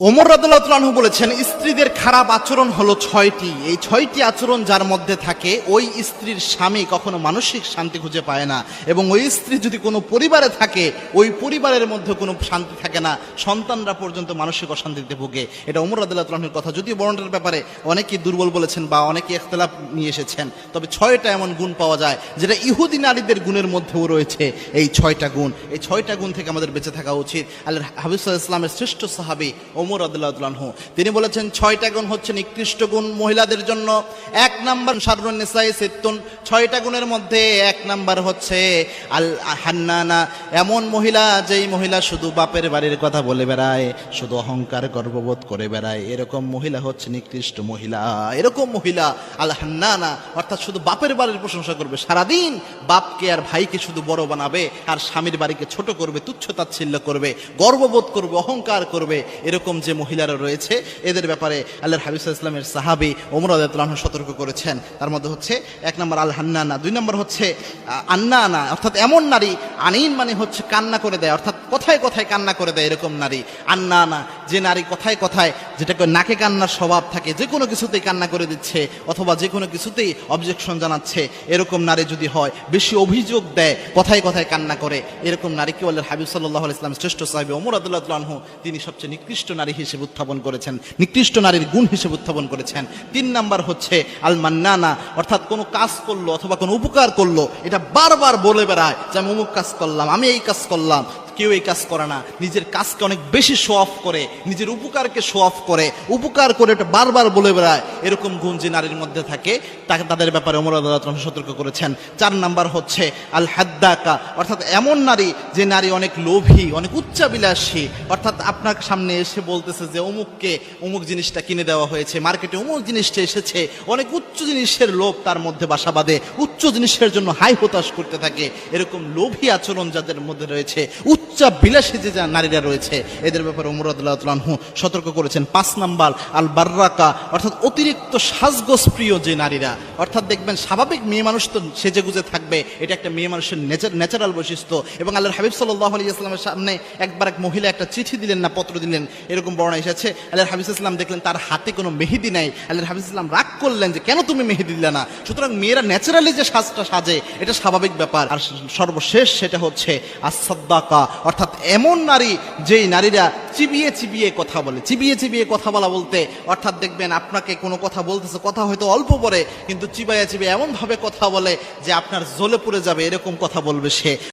ওমর রাদুল্লাহ বলেছেন, স্ত্রীদের খারাপ আচরণ হলো ছয়টি। এই ছয়টি আচরণ যার মধ্যে থাকে, ওই স্ত্রীর স্বামী কখনো মানসিক শান্তি খুঁজে পায় না এবং ওই স্ত্রী যদি কোনো পরিবারে থাকে, ওই পরিবারের মধ্যে কোনো শান্তি থাকে না। সন্তানরা পর্যন্ত মানসিক অশান্তিতে ভোগে। এটা ওমর রাদুল্লাহর কথা। যদিও বর্ণনার ব্যাপারে অনেকেই দুর্বল বলেছেন বা অনেকে ইখতলাফ নিয়ে এসেছেন, তবে ছয়টা এমন গুণ পাওয়া যায় যেটা ইহুদি নারীদের গুণের মধ্যেও রয়েছে। এই ছয়টা গুণ, এই ছয়টা গুণ থেকে আমাদের বেঁচে থাকা উচিত। আল্লাহ হাবিবুল ইসলামের শ্রেষ্ঠ সাহাবি ওমর আদুল্লাহ তিনি বলেছেন, ছয়টা গুণ হচ্ছে নিকৃষ্ট গুণ মহিলাদের জন্য। এক নাম্বার সারুন নিসাই সেতুন ছয়টা গুণের মধ্যে এক নাম্বার হচ্ছে আল হান্নানা এমন মহিলা যেই মহিলা শুধু বাপের বাড়ির কথা বলে বেড়ায়, শুধু অহংকার গর্ববোধ করে বেড়ায়, এরকম মহিলা হচ্ছে নিকৃষ্ট মহিলা। এরকম মহিলা আল হান্নানা অর্থাৎ শুধু বাপের বাড়ির প্রশংসা করবে। সারাদিন বাপকে আর ভাইকে শুধু বড় বানাবে, আর স্বামীর বাড়িকে ছোট করবে, তুচ্ছ তাচ্ছিল্য করবে, গর্ববোধ করবে, অহংকার করবে, এরকম যে মহিলারা রয়েছে, এদের ব্যাপারে আল্লাহর হাবিব ইসলামের সাহাবি ওমর আদাহ সতর্ক করেছেন। তার মধ্যে হচ্ছে এক নম্বর আল হান্নানা দুই নম্বর হচ্ছে আন্নানা, অর্থাৎ এমন নারী, আনিন মানে হচ্ছে কান্না করে দেয়, অর্থাৎ কথায় কথায় কান্না করে দেয় এরকম নারী। আন্নানা, যে নারী কথায় কথায়, যেটাকে নাকে কান্নার স্বভাব থাকে যে কোনো কিছুতেই কান্না করে দিচ্ছে, অথবা যে কোনো কিছুতেই অবজেকশন জানাচ্ছে, এরকম নারী যদি হয়, বেশি অভিযোগ দেয়, কথায় কথায় কান্না করে, এরকম নারীকে আল্লাহ হাবিব সাল্লাহ ইসলাম শ্রেষ্ঠ সাহেব ওমর আদুল্লাহ তিনি সবচেয়ে নিকৃষ্ট নারী হিসেবে উত্থাপন করেছেন, নিকৃষ্ট নারীর গুণ হিসেবে উত্থাপন করেছেন। তিন নাম্বার হচ্ছে আল মান্নানা অর্থাৎ কোনো কাজ করল অথবা কোনো উপকার করল, এটা বারবার বলে বেড়ায় যে, আমি অমুক কাজ করলাম, আমি এই কাজ করলাম। কেউ এই কাজ করে না। নিজের কাজকে অনেক বেশি শো অফ করে, নিজের উপকারকে শো অফ করে, উপকার করে এটা বারবার বলে বেড়ায়। এরকম গুণ যে নারীর মধ্যে থাকে, তাকে তাদের ব্যাপারে অমর আদালত সতর্ক করেছেন। চার নাম্বার হচ্ছে আল হাদ্দাকা অর্থাৎ এমন নারী যে নারী অনেক লোভী, অনেক উচ্চাবিলাসী, অর্থাৎ আপনার সামনে এসে বলতেছে যে, অমুককে অমুক জিনিসটা কিনে দেওয়া হয়েছে। মার্কেটে অমুক জিনিসটা এসেছে। অনেক উচ্চ জিনিসের লোভ তার মধ্যে বাসা বাঁধে। উচ্চ জিনিসের জন্য হাই হতাশ করতে থাকে। এরকম লোভী আচরণ যাদের মধ্যে রয়েছে, উচ্চ বিলাসী যে নারীরা রয়েছে, এদের ব্যাপারে উমরাদুল্লাহু সতর্ক করেছেন। পাঁচ নাম্বার আল বার্রাকা অর্থাৎ অতিরিক্ত সাজগোজ প্রিয় যে নারীরা। অর্থাৎ দেখবেন স্বাভাবিক মেয়ে মানুষ তো সেজে গুজে থাকবে। এটা একটা মেয়ে মানুষের ন্যাচারাল বৈশিষ্ট্য। এবং আল্লাহ হাবিব সাল্লাহ আলী ইসলামের সামনে একবার এক মহিলা একটা চিঠি দিলেন না, পত্র দিলেন। এরকম বর্ণনা এসেছে আল্লাহর হাবিব ইসলাম দেখলেন তার হাতে কোনো মেহেদি নাই। আল্লাহর হাবিব ইসলাম রাগ করলেন যে, কেন তুমি মেহেদি দিলে না? সুতরাং মেয়েরা ন্যাচারালি যে সাজটা সাজে, এটা স্বাভাবিক ব্যাপার। আর সর্বশেষ সেটা হচ্ছে আসাদ্দাকা অর্থাৎ এমন নারী যেই নারীরা চিবিয়ে চিবিয়ে কথা বলে। চিবিয়ে চিবিয়ে কথা বলা বলতে, অর্থাৎ দেখবেন আপনাকে কোনো কথা বলতেছে, কথা হয়তো অল্প পরে, কিন্তু চিবাইয়া চিবিয়ে এমনভাবে কথা বলে যে আপনার জ্বলে পড়ে যাবে, এরকম কথা বলবে সে।